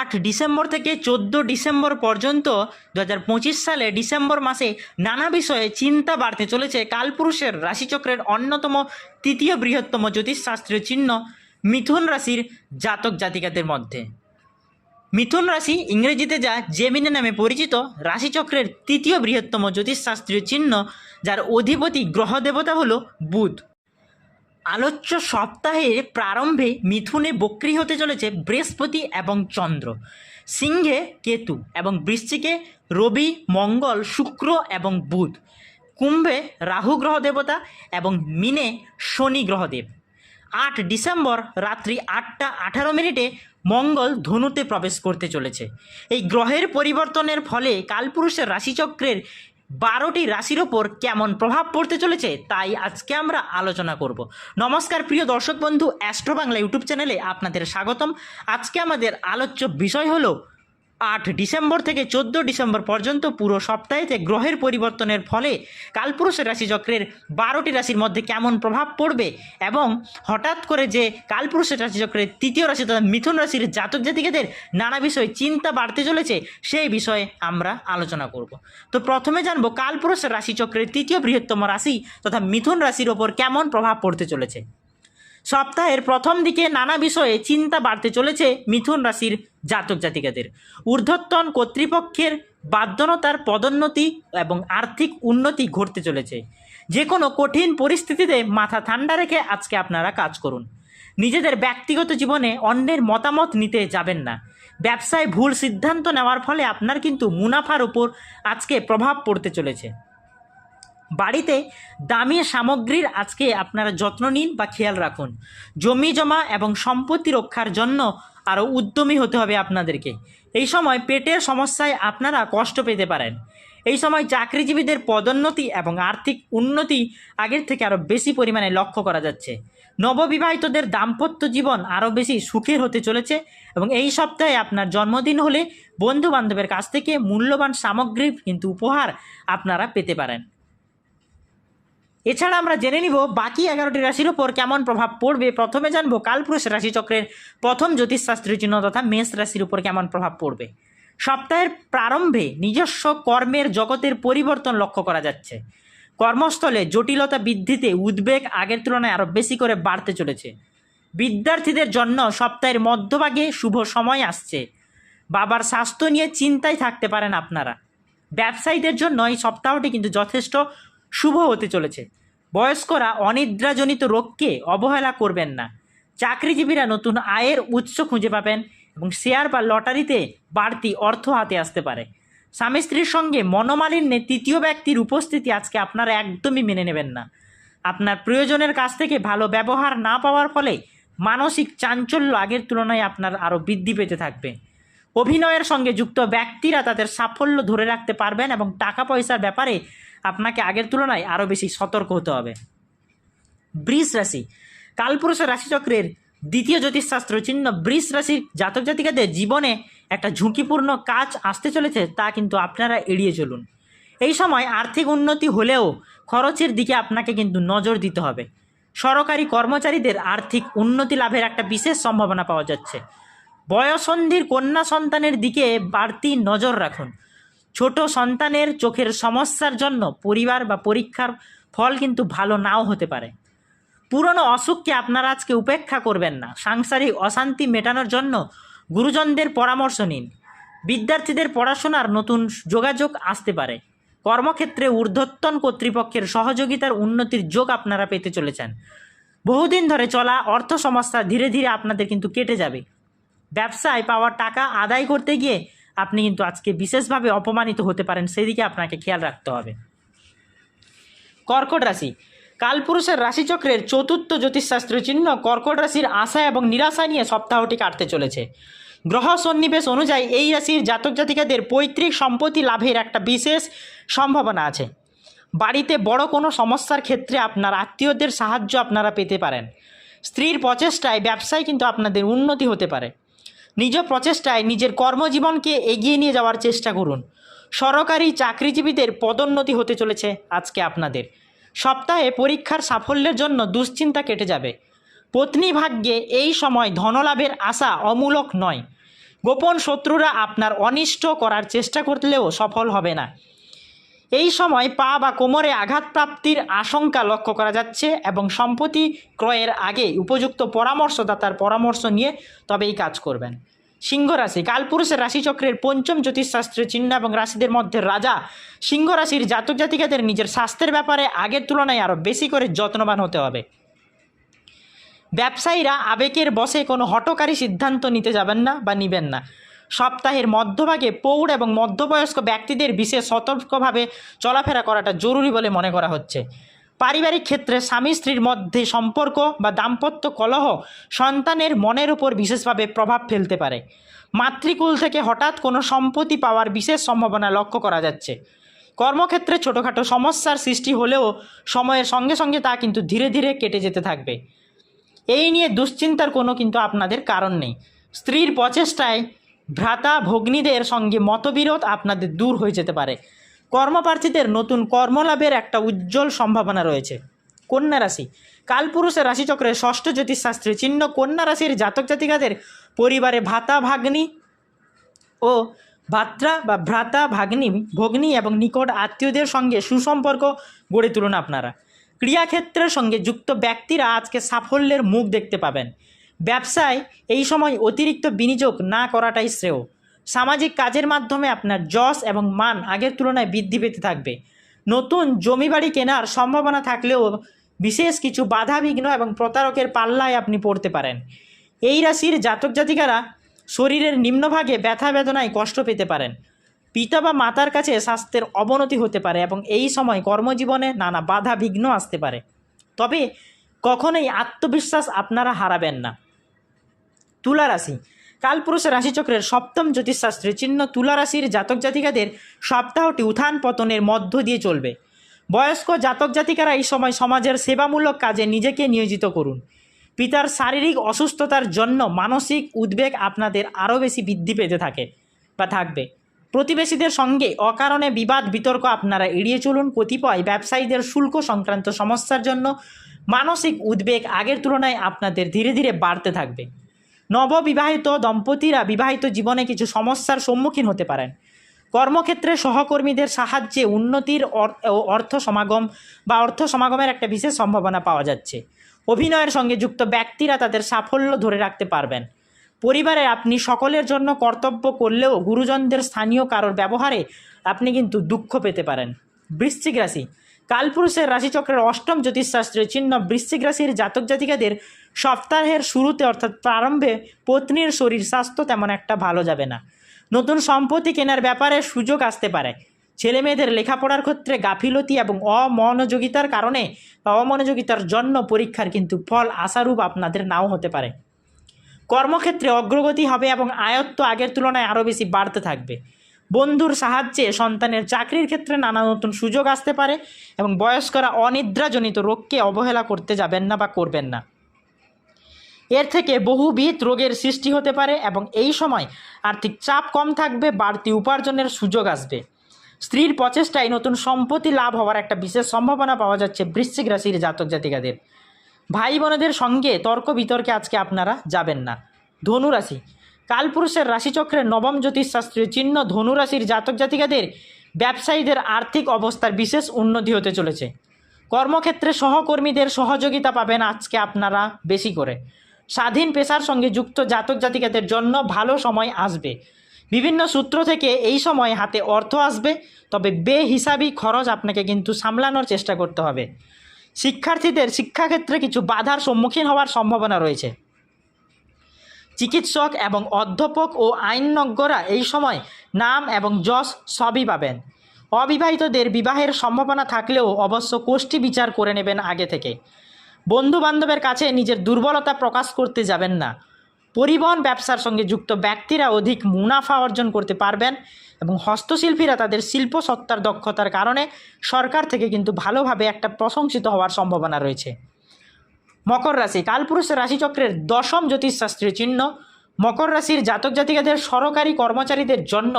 আট ডিসেম্বর থেকে চোদ্দ ডিসেম্বর পর্যন্ত দুহাজার পঁচিশ সালে ডিসেম্বর মাসে নানা বিষয়ে চিন্তা বাড়তে চলেছে কালপুরুষের রাশিচক্রের অন্যতম তৃতীয় বৃহত্তম জ্যোতিষশাস্ত্রীয় চিহ্ন মিথুন রাশির জাতক জাতিকাদের মধ্যে। মিথুন রাশি ইংরেজিতে যা জেমিনে নামে পরিচিত, রাশিচক্রের তৃতীয় বৃহত্তম জ্যোতিষশাস্ত্রীয় চিহ্ন যার অধিপতি গ্রহ দেবতা হল বুধ। আলোচ্য সপ্তাহের প্রারম্ভে মিথুনে বক্রী হতে চলেছে বৃহস্পতি এবং চন্দ্র। সিংহে কেতু এবং বৃশ্চিকে রবি, মঙ্গল, শুক্র এবং বুধ। কুম্ভে রাহু গ্রহ দেবতা এবং মিনে শনি গ্রহদেব আট ডিসেম্বর রাত্রি আটটা আঠারো মিনিটে মঙ্গল ধনুতে প্রবেশ করতে চলেছে। এই গ্রহের পরিবর্তনের ফলে কালপুরুষের রাশিচক্রের বারোটি রাশির ওপর কেমন প্রভাব পড়তে চলেছে তাই আজকে আমরা আলোচনা করব। নমস্কার প্রিয় দর্শক বন্ধু অ্যাস্ট্রো বাংলা ইউটিউব চ্যানেলে আপনাদের স্বাগতম। আজকে আমাদের আলোচ্য বিষয় হলো আট ডিসেম্বর থেকে চোদ্দ ডিসেম্বর পর্যন্ত পুরো সপ্তাহেতে গ্রহের পরিবর্তনের ফলে কালপুরুষের রাশিচক্রের বারোটি রাশির মধ্যে কেমন প্রভাব পড়বে এবং হঠাৎ করে যে কালপুরুষের রাশিচক্রের তৃতীয় রাশি তথা মিথুন রাশির জাতক জাতিকাদের নানা বিষয়ে চিন্তা বাড়তে চলেছে, সেই বিষয়ে আমরা আলোচনা করব। তো প্রথমে জানব কালপুরুষের রাশিচক্রের তৃতীয় বৃহত্তম রাশি তথা মিথুন রাশির ওপর কেমন প্রভাব পড়তে চলেছে। সপ্তাহের প্রথম দিকে নানা বিষয়ে চিন্তা বাড়তে চলেছে মিথুন রাশির জাতক জাতিকাদের। ঊর্ধ্বতন কর্তৃপক্ষের বাধ্যনতার পদোন্নতি এবং আর্থিক উন্নতি ঘটতে চলেছে। যে কোনো কঠিন পরিস্থিতিতে মাথা ঠান্ডা রেখে আজকে আপনারা কাজ করুন। নিজেদের ব্যক্তিগত জীবনে অন্যের মতামত নিতে যাবেন না। ব্যবসায় ভুল সিদ্ধান্ত নেওয়ার ফলে আপনার কিন্তু মুনাফার উপর আজকে প্রভাব পড়তে চলেছে। বাড়িতে দামি সামগ্রীর আজকে আপনারা যত্ন নিন বা খেয়াল রাখুন। জমি, জমা এবং সম্পত্তি রক্ষার জন্য আরও উদ্যমী হতে হবে আপনাদেরকে। এই সময় পেটের সমস্যায় আপনারা কষ্ট পেতে পারেন। এই সময় চাকরিজীবীদের পদোন্নতি এবং আর্থিক উন্নতি আগের থেকে আরও বেশি পরিমাণে লক্ষ্য করা যাচ্ছে। নববিবাহিতদের দাম্পত্য জীবন আরও বেশি সুখের হতে চলেছে এবং এই সপ্তাহে আপনার জন্মদিন হলে বন্ধু বান্ধবের কাছ থেকে মূল্যবান সামগ্রী কিন্তু উপহার আপনারা পেতে পারেন। এছাড়া আমরা জেনে নিব বাকি এগারোটি রাশির উপর কেমন প্রভাব পড়বে। প্রথমে জানব কালপুরুষ রাশিচক্রের প্রথম জ্যোতিষশাস্ত্রীয় চিহ্ন তথা মেষ রাশির উপর কেমন প্রভাব পড়বে। সপ্তাহের প্রারম্ভে নিজস্ব কর্মের জগতের পরিবর্তন লক্ষ্য করা যাচ্ছে। কর্মস্থলে জটিলতা বৃদ্ধিতে উদ্বেগ আগের তুলনায় আরও বেশি করে বাড়তে চলেছে। বিদ্যার্থীদের জন্য সপ্তাহের মধ্যভাগে শুভ সময় আসছে। বাবার স্বাস্থ্য নিয়ে চিন্তায় থাকতে পারেন আপনারা। ব্যবসায়ীদের জন্য এই সপ্তাহটি কিন্তু যথেষ্ট শুভ হতে চলেছে। বয়স্করা অনিদ্রাজনিত রোগকে অবহেলা করবেন না। চাকরিজীবীরা নতুন আয়ের উৎস খুঁজে পাবেন এবং শেয়ার বা লটারিতে বাড়তি অর্থ হাতে আসতে পারে। স্বামী স্ত্রীর সঙ্গে মনোমালিন্যে তৃতীয় ব্যক্তির উপস্থিতি আজকে আপনারা একদমই মেনে নেবেন না। আপনার প্রয়োজনের কাছ থেকে ভালো ব্যবহার না পাওয়ার ফলে মানসিক চাঞ্চল্য আগের তুলনায় আপনার আরও বৃদ্ধি পেতে থাকবে। অভিনয়ের সঙ্গে যুক্ত ব্যক্তিরা তাদের সাফল্য ধরে রাখতে পারবেন এবং টাকা পয়সার ব্যাপারে আপনাকে আগের তুলনায় আরও বেশি সতর্ক হতে হবে। বৃষ রাশি কালপুরুষের রাশিচক্রের দ্বিতীয় জ্যোতিষশাস্ত্র চিহ্ন বৃষ রাশির জাতক জাতিকাদের জীবনে একটা ঝুঁকিপূর্ণ কাজ আসতে চলেছে তা কিন্তু আপনারা এড়িয়ে চলুন। এই সময় আর্থিক উন্নতি হলেও খরচের দিকে আপনাকে কিন্তু নজর দিতে হবে। সরকারি কর্মচারীদের আর্থিক উন্নতি লাভের একটা বিশেষ সম্ভাবনা পাওয়া যাচ্ছে। বয়সন্ধির কন্যা সন্তানের দিকে বাড়তি নজর রাখুন। ছোট সন্তানের চোখের সমস্যার জন্য পরিবার বা পরীক্ষার ফল কিন্তু ভালো নাও হতে পারে। পুরনো অসুখকে আপনারা আজকে উপেক্ষা করবেন না। সাংসারিক অশান্তি মেটানোর জন্য গুরুজনদের পরামর্শ নিন। বিদ্যার্থীদের পড়াশোনার নতুন যোগাযোগ আসতে পারে। কর্মক্ষেত্রে ঊর্ধ্বতন কর্তৃপক্ষের সহযোগিতার উন্নতির যোগ আপনারা পেতে চলেছেন। বহুদিন ধরে চলা অর্থ সমস্যা ধীরে ধীরে আপনাদের কিন্তু কেটে যাবে। ব্যবসায় পাওয়া টাকা আদায় করতে গিয়ে আপনি কিন্তু আজকে বিশেষভাবে অপমানিত হতে পারেন, সেদিকে আপনাকে খেয়াল রাখতে হবে। কর্কট রাশি কালপুরুষের রাশিচক্রের চতুর্থ জ্যোতিষশাস্ত্র চিহ্ন কর্কট রাশির আশা এবং নিরাশা নিয়ে সপ্তাহটি কাটতে চলেছে। গ্রহ সন্নিবেশ অনুযায়ী এই রাশির জাতক জাতিকাদের পৈতৃক সম্পত্তি লাভের একটা বিশেষ সম্ভাবনা আছে। বাড়িতে বড় কোনো সমস্যার ক্ষেত্রে আপনার আত্মীয়দের সাহায্য আপনারা পেতে পারেন। স্ত্রীর প্রচেষ্টায় ব্যবসায় কিন্তু আপনাদের উন্নতি হতে পারে। নিজ প্রচেষ্টায় নিজের কর্মজীবনকে এগিয়ে নিয়ে যাওয়ার চেষ্টা করুন। সরকারি চাকরিজীবীদের পদোন্নতি হতে চলেছে আজকে আপনাদের। সপ্তাহে পরীক্ষার সাফল্যের জন্য দুশ্চিন্তা কেটে যাবে। পত্নী ভাগ্যে এই সময় ধনলাভের আশা অমূলক নয়। গোপন শত্রুরা আপনার অনিষ্ট করার চেষ্টা করলেও সফল হবে না। এই সময় পা বা কোমরে আঘাতপ্রাপ্তির আশঙ্কা লক্ষ্য করা যাচ্ছে এবং সম্পত্তি ক্রয়ের আগে উপযুক্ত পরামর্শদাতার পরামর্শ নিয়ে তবেই কাজ করবেন। সিংহ রাশি কালপুরুষের রাশিচক্রের পঞ্চম জ্যোতিষশাস্ত্রের চিহ্ন এবং রাশিদের মধ্যে রাজা। সিংহ রাশির জাতক জাতিকাদের নিজের স্বাস্থ্যের ব্যাপারে আগের তুলনায় আরও বেশি করে যত্নবান হতে হবে। ব্যবসায়ীরা আবেগের বসে কোনো হটকারী সিদ্ধান্ত নিতে যাবেন না বা নিবেন না। সপ্তাহের মধ্যভাগে পৌর এবং মধ্যবয়স্ক ব্যক্তিদের বিশেষ সতর্কভাবে চলাফেরা করাটা জরুরি বলে মনে করা হচ্ছে। পারিবারিক ক্ষেত্রে স্বামী স্ত্রীর মধ্যে সম্পর্ক বা দাম্পত্য কলহ সন্তানের মনের উপর বিশেষভাবে প্রভাব ফেলতে পারে। মাতৃকুল থেকে হঠাৎ কোনো সম্পত্তি পাওয়ার বিশেষ সম্ভাবনা লক্ষ্য করা যাচ্ছে। কর্মক্ষেত্রে ছোটোখাটো সমস্যার সৃষ্টি হলেও সময়ের সঙ্গে সঙ্গে তা কিন্তু ধীরে ধীরে কেটে যেতে থাকবে। এই নিয়ে দুশ্চিন্তার কোনো কিন্তু আপনাদের কারণ নেই। স্ত্রীর প্রচেষ্টায় ভ্রাতা ভগ্নীদের সঙ্গে মতবিরোধ আপনাদের দূর হয়ে যেতে পারে। কর্মপ্রার্থীদের নতুন কর্মলাভের একটা উজ্জ্বল সম্ভাবনা রয়েছে। কন্যা রাশি। কালপুরুষের রাশিচক্রের ষষ্ঠ জ্যোতিষশাস্ত্রে চিহ্ন কন্যা রাশির জাতক জাতিকাদের পরিবারে ভাতা ভাগ্নি ও ভাত্রা বা ভ্রাতা ভাগ্নি, ভগ্নী এবং নিকট আত্মীয়দের সঙ্গে সুসম্পর্ক গড়ে তুলুন আপনারা। ক্রিয়াক্ষেত্রের সঙ্গে যুক্ত ব্যক্তিরা আজকে সাফল্যের মুখ দেখতে পাবেন। ব্যবসায় এই সময় অতিরিক্ত বিনিয়োগ না করাটাই শ্রেয়। সামাজিক কাজের মাধ্যমে আপনার যশ এবং মান আগের তুলনায় বৃদ্ধি পেতে থাকবে। নতুন জমি বাড়ি কেনার সম্ভাবনা থাকলেও বিশেষ কিছু বাধা বিঘ্ন এবং প্রতারকের পাল্লায় আপনি পড়তে পারেন। এই রাশির জাতক জাতিকারা শরীরের নিম্নভাগে ব্যথা বেদনায় কষ্ট পেতে পারেন। পিতা বা মাতার কাছে স্বাস্থ্যের অবনতি হতে পারে এবং এই সময় কর্মজীবনে নানা বাধা বিঘ্ন আসতে পারে। তবে কখনোই আত্মবিশ্বাস আপনারা হারাবেন না। তুলা রাশি কালপুরুষের রাশিচক্রের সপ্তম জ্যোতিষশাস্ত্রের চিহ্ন তুলা রাশির জাতক জাতিকাদের সপ্তাহটি উত্থান পতনের মধ্য দিয়ে চলবে। বয়স্ক জাতক জাতিকারা এই সময় সমাজের সেবামূলক কাজে নিজেকে নিয়োজিত করুন। পিতার শারীরিক অসুস্থতার জন্য মানসিক উদ্বেগ আপনাদের আরও বেশি বৃদ্ধি পেতে থাকে বা থাকবে। প্রতিবেশীদের সঙ্গে অকারণে বিবাদ, বিতর্ক আপনারা এড়িয়ে চলুন। কতিপয় ব্যবসায়ীদের শুল্ক সংক্রান্ত সমস্যার জন্য মানসিক উদ্বেগ আগের তুলনায় আপনাদের ধীরে ধীরে বাড়তে থাকবে। নববিবাহিত দম্পতিরা বিবাহিত জীবনে কিছু সমস্যার সম্মুখীন হতে পারেন। কর্মক্ষেত্রে সহকর্মীদের সাহায্যে উন্নতির অর্থ সমাগম বা অর্থ সমাগমের একটা বিশেষ সম্ভাবনা পাওয়া যাচ্ছে। অভিনয়ের সঙ্গে যুক্ত ব্যক্তিরা তাদের সাফল্য ধরে রাখতে পারবেন। পরিবারে আপনি সকলের জন্য কর্তব্য করলেও গুরুজনদের স্থানীয় কারোর ব্যবহারে আপনি কিন্তু দুঃখ পেতে পারেন। বৃশ্চিক রাশি কালপুরুষের রাশিচক্রের অষ্টম জ্যোতিষশাস্ত্রের চিহ্ন বৃশ্চিক রাশির জাতক জাতিকাদের সপ্তাহের শুরুতে অর্থাৎ প্রারম্ভে পত্নীর শরীর স্বাস্থ্য তেমন একটা ভালো যাবে না। নতুন সম্পত্তি কেনার ব্যাপারে সুযোগ আসতে পারে। ছেলে মেয়েদের লেখাপড়ার ক্ষেত্রে গাফিলতি এবং অমনোযোগিতার কারণে বা অমনোযোগিতার জন্য পরীক্ষার কিন্তু ফল আশারূপ আপনাদের নাও হতে পারে। কর্মক্ষেত্রে অগ্রগতি হবে এবং আয়ত্ত আগের তুলনায় আরও বেশি বাড়তে থাকবে। বন্ধুর সাহায্যে সন্তানের চাকরির ক্ষেত্রে নানা নতুন সুযোগ আসতে পারে এবং বয়স্করা অনিদ্রাজনিত রোগকে অবহেলা করতে যাবেন না বা করবেন না। এর থেকে বহুবিধ রোগের সৃষ্টি হতে পারে এবং এই সময় আর্থিক চাপ কম থাকবে, বাড়তি উপার্জনের সুযোগ আসবে। স্ত্রীর প্রচেষ্টায় নতুন সম্পত্তি লাভ হওয়ার একটা বিশেষ সম্ভাবনা পাওয়া যাচ্ছে বৃশ্চিক রাশির জাতক জাতিকাদের। ভাই বোনেদের সঙ্গে তর্ক বিতর্কে আজকে আপনারা যাবেন না। ধনু রাশি কালপুরুষের রাশিচক্রের নবম জ্যোতিষশাস্ত্রীয় চিহ্ন ধনু রাশির জাতক জাতিকাদের ব্যবসায়ীদের আর্থিক অবস্থার বিশেষ উন্নতি হতে চলেছে। কর্মক্ষেত্রে সহকর্মীদের সহযোগিতা পাবেন আজকে আপনারা বেশি করে। স্বাধীন পেশার সঙ্গে যুক্ত জাতক জাতিকাদের জন্য ভালো সময় আসবে। বিভিন্ন সূত্র থেকে এই সময় হাতে অর্থ আসবে, তবে বেহিসাবি খরচ আপনাকে কিন্তু সামলানোর চেষ্টা করতে হবে। শিক্ষার্থীদের শিক্ষাক্ষেত্রে কিছু বাধার সম্মুখীন হওয়ার সম্ভাবনা রয়েছে। চিকিৎসক এবং অধ্যাপক ও আইনজ্ঞরা এই সময় নাম এবং যশ সবই পাবেন। অবিবাহিতদের বিবাহের সম্ভাবনা থাকলেও অবশ্য কোষ্ঠী বিচার করে নেবেন আগে থেকে। বন্ধু বান্ধবের কাছে নিজের দুর্বলতা প্রকাশ করতে যাবেন না। পরিবহন ব্যবসার সঙ্গে যুক্ত ব্যক্তিরা অধিক মুনাফা অর্জন করতে পারবেন এবং হস্তশিল্পীরা তাদের শিল্প সত্তার দক্ষতার কারণে সরকার থেকে কিন্তু ভালোভাবে একটা প্রশংসিত হওয়ার সম্ভাবনা রয়েছে। মকর রাশি। কালপুরুষ রাশিচক্রের দশম জ্যোতিষশাস্ত্রীয় চিহ্ন। মকর রাশির জাতক জাতিকাদের সরকারি কর্মচারীদের জন্য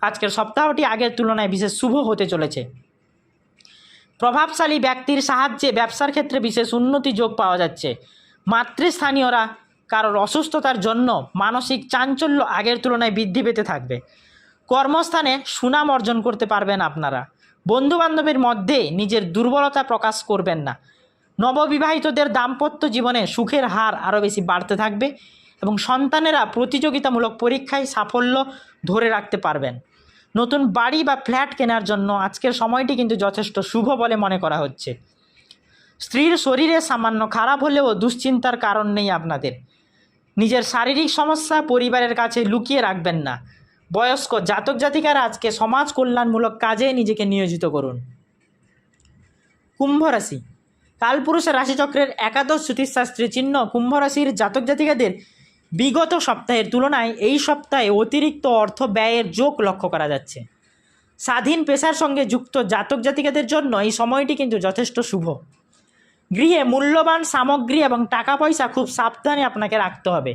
আজকের সপ্তাহটি আগের তুলনায় বিশেষ শুভ হতে চলেছে। প্রভাবশালী ব্যক্তির সাহায্যে ব্যবসার ক্ষেত্রে বিশেষ উন্নতি যোগ পাওয়া যাচ্ছে। মাতৃস্থানীয়রা কারোর অসুস্থতার জন্য মানসিক চাঞ্চল্য আগের তুলনায় বৃদ্ধি পেতে থাকবে। কর্মস্থানে সুনাম অর্জন করতে পারবেন আপনারা। বন্ধুবান্ধবের মধ্যে নিজের দুর্বলতা প্রকাশ করবেন না। নববিবাহিতদের দাম্পত্য জীবনে সুখের হার আরও বেশি বাড়তে থাকবে এবং সন্তানেরা প্রতিযোগিতামূলক পরীক্ষায় সাফল্য ধরে রাখতে পারবেন। নতুন বাড়ি বা ফ্ল্যাট কেনার জন্য আজকের সময়টি কিন্তু যথেষ্ট শুভ বলে মনে করা হচ্ছে। স্ত্রীর শরীরে সামান্য খারাপ হলেও দুশ্চিন্তার কারণ নেই আপনাদের। নিজের শারীরিক সমস্যা পরিবারের কাছে লুকিয়ে রাখবেন না। বয়স্ক জাতক জাতিকারা আজকে সমাজ কল্যাণমূলক কাজে নিজেকে নিয়োজিত করুন। কুম্ভ রাশি। কালপুরুষের রাশিচক্রের একাদশ জ্যোতিষশাস্ত্রী চিহ্ন কুম্ভ রাশির জাতক জাতিকাদের বিগত সপ্তাহের তুলনায় এই সপ্তাহে অতিরিক্ত অর্থ ব্যয়ের যোগ লক্ষ্য করা যাচ্ছে। স্বাধীন পেশার সঙ্গে যুক্ত জাতক জাতিকাদের জন্য এই সময়টি কিন্তু যথেষ্ট শুভ। গৃহে মূল্যবান সামগ্রী এবং টাকা পয়সা খুব সাবধানে আপনাকে রাখতে হবে।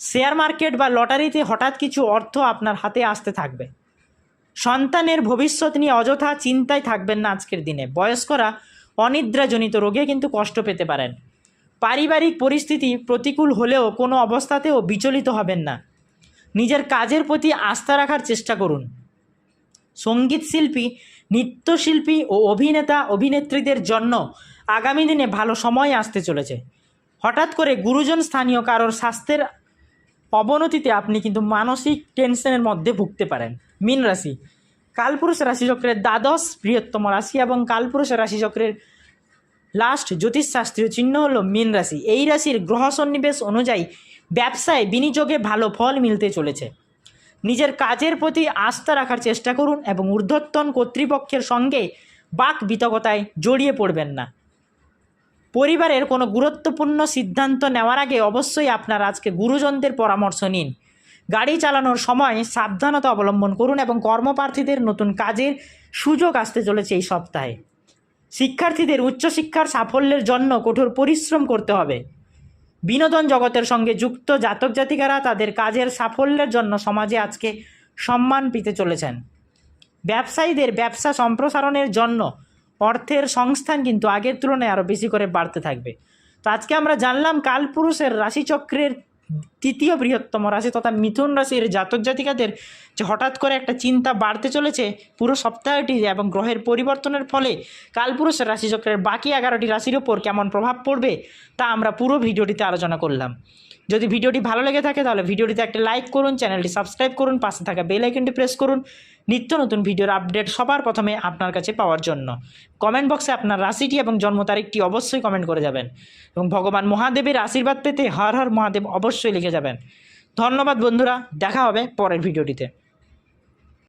শেয়ার মার্কেট বা লটারিতে হঠাৎ কিছু অর্থ আপনার হাতে আসতে থাকবে। সন্তানের ভবিষ্যৎ নিয়ে অযথা চিন্তায় থাকবেন না আজকের দিনে। বয়স্করা অনিদ্রাজনিত রোগে কিন্তু কষ্ট পেতে পারেন। পারিবারিক পরিস্থিতি প্রতিকূল হলেও কোনো অবস্থাতেও বিচলিত হবেন না। নিজের কাজের প্রতি আস্থা রাখার চেষ্টা করুন। সংগীত শিল্পী, নৃত্যশিল্পী ও অভিনেতা, অভিনেত্রীদের জন্য আগামী দিনে ভালো সময় আসতে চলেছে। হঠাৎ করে গুরুজন স্থানীয় কারোর স্বাস্থ্যের অবনতিতে আপনি কিন্তু মানসিক টেনশনের মধ্যে ভুগতে পারেন। মীন রাশি কালপুরুষ রাশিচক্রের দ্বাদশ বৃহত্তম রাশি এবং কালপুরুষ রাশিচক্রের লাস্ট জ্যোতিষশাস্ত্রীয় চিহ্ন হলো মীন রাশি। এই রাশির গ্রহ সন্নিবেশ অনুযায়ী ব্যবসায় বিনিয়োগে ভালো ফল মিলতে চলেছে। নিজের কাজের প্রতি আস্থা রাখার চেষ্টা করুন এবং ঊর্ধ্বতন কর্তৃপক্ষের সঙ্গে বাক বিতকতায় জড়িয়ে পড়বেন না। পরিবারের কোনো গুরুত্বপূর্ণ সিদ্ধান্ত নেওয়ার আগে অবশ্যই আপনার আজকে গুরুজনদের পরামর্শ নিন। গাড়ি চালানোর সময় সাবধানতা অবলম্বন করুন এবং কর্মপ্রার্থীদের নতুন কাজের সুযোগ আসতে চলেছে এই সপ্তাহে। শিক্ষার্থীদের উচ্চশিক্ষার সাফল্যের জন্য কঠোর পরিশ্রম করতে হবে। বিনোদন জগতের সঙ্গে যুক্ত জাতক জাতিকারা তাদের কাজের সাফল্যের জন্য সমাজে আজকে সম্মান পেতে চলেছেন। ব্যবসায়ীদের ব্যবসা সম্প্রসারণের জন্য অর্থের সংস্থান কিন্তু আগের তুলনায় আরও বেশি করে বাড়তে থাকবে। তো আজকে আমরা জানলাম কালপুরুষের রাশিচক্রের তৃতীয় বৃহত্তম রাশি তথা মিথুন রাশির জাতক জাতিকাদের যে হঠাৎ করে একটা চিন্তা বাড়তে চলেছে পুরো সপ্তাহটি এবং গ্রহের পরিবর্তনের ফলে কালপুরুষের রাশিচক্রের বাকি এগারোটি রাশির ওপর কেমন প্রভাব পড়বে তা আমরা পুরো ভিডিওটিতে আলোচনা করলাম। যদি ভিডিওটি ভালো লেগে থাকে তাহলে ভিডিওটিতে একটা লাইক করুন, চ্যানেলটি সাবস্ক্রাইব করুন, পাশে থাকা বেল আইকনটি প্রেস করুন। নিত্য নতুন ভিডিওর আপডেট সবার প্রথমে আপনার কাছে পাওয়ার জন্য। কমেন্ট বক্সে আপনার রাশিটি এবং জন্ম তারিখটি অবশ্যই কমেন্ট করে যাবেন এবং ভগবান মহাদেবের আশীর্বাদ পেতে হর হর মহাদেব অবশ্যই লিখে যাবেন। ধন্যবাদ বন্ধুরা, দেখা হবে পরের ভিডিওটিতে।